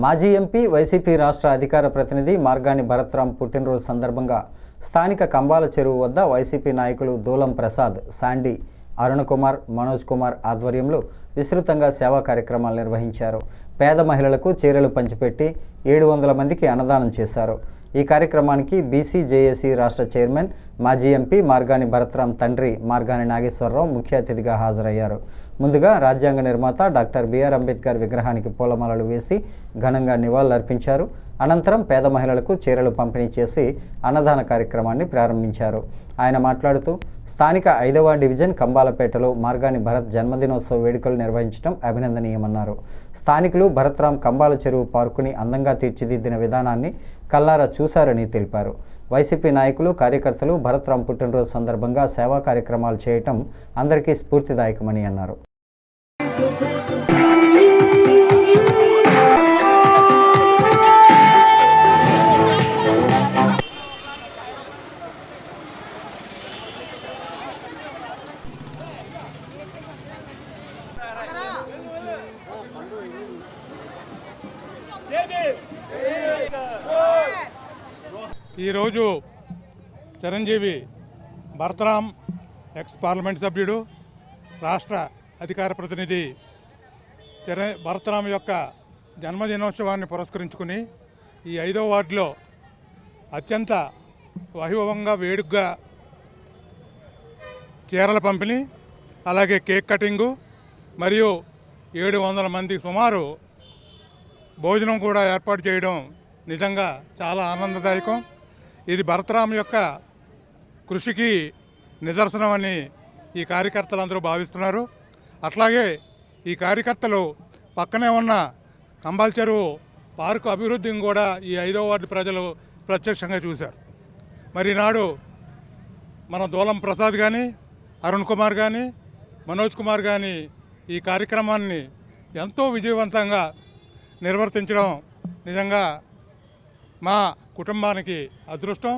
మాజీ MP YCP రాష్ట్ర అధికార ప్రతినిధి మార్గాని భరత్రాం పుట్టినరోజు సందర్భంగా స్థానిక కంబాల చెరువు వద్ద వైసీపీ నాయకులు దూలం ప్రసాద్ శాండీ అరుణ్ కుమార్ మనోజ్ కుమార్ ఆధ్వర్యంలో విస్తృతంగా సేవా కార్యక్రమాలు నిర్వహించారు. పేద మహిళలకు చీరలు పంచిపెట్టి ఏడు వందల మందికి అన్నదానం చేశారు. ఈ కార్యక్రమానికి బీసీజేఏసీ రాష్ట్ర చైర్మన్ మాజీ ఎంపీ మార్గాని భరత్రాం తండ్రి మార్గాని నాగేశ్వరరావు ముఖ్య అతిథిగా హాజరయ్యారు. ముందుగా రాజ్యాంగ నిర్మాత డాక్టర్ బిఆర్ అంబేద్కర్ విగ్రహానికి పూలమాలలు వేసి ఘనంగా నివాళులర్పించారు. అనంతరం పేద మహిళలకు చీరలు పంపిణీ చేసి అన్నదాన కార్యక్రమాన్ని ప్రారంభించారు. ఆయన మాట్లాడుతూ స్థానిక ఐదవ డివిజన్ కంబాలపేటలో మార్గాని భరత్ జన్మదినోత్సవ వేడుకలు నిర్వహించడం అభినందనీయమన్నారు. స్థానికులు భరత్రాం కంబాల చెరువు పార్కుని అందంగా తీర్చిదిద్దిన విధానాన్ని కల్లారా చూశారని తెలిపారు. వైసీపీ నాయకులు కార్యకర్తలు భరత్రాం పుట్టినరోజు సందర్భంగా సేవా కార్యక్రమాలు చేయటం అందరికీ స్ఫూర్తిదాయకమని అన్నారు. ఈరోజు చిరంజీవి భరతరాం ఎక్స్ పార్లమెంట్ సభ్యుడు రాష్ట్ర అధికార ప్రతినిధి చిర భరతరామ యొక్క జన్మదినోత్సవాన్ని పురస్కరించుకుని ఈ ఐదో వార్డులో అత్యంత వైభవంగా వేడుగ్గా చీరల పంపిణీ అలాగే కేక్ కటింగు మరియు ఏడు వందల మంది సుమారు భోజనం కూడా ఏర్పాటు చేయడం నిజంగా చాలా ఆనందదాయకం. ఇది భరతరామ యొక్క కృషికి నిదర్శనమని ఈ కార్యకర్తలందరూ భావిస్తున్నారు. అట్లాగే ఈ కార్యకర్తలు పక్కనే ఉన్న కంబాల్ చెరువు పార్కు అభివృద్ధిని కూడా ఈ ఐదో వార్డు ప్రజలు ప్రత్యక్షంగా చూశారు. మరి నాడు మన దూలం ప్రసాద్ కానీ అరుణ్ కుమార్ కానీ మనోజ్ కుమార్ కానీ ఈ కార్యక్రమాన్ని ఎంతో విజయవంతంగా నిర్వర్తించడం నిజంగా మా కుటుంబానికి అదృష్టం.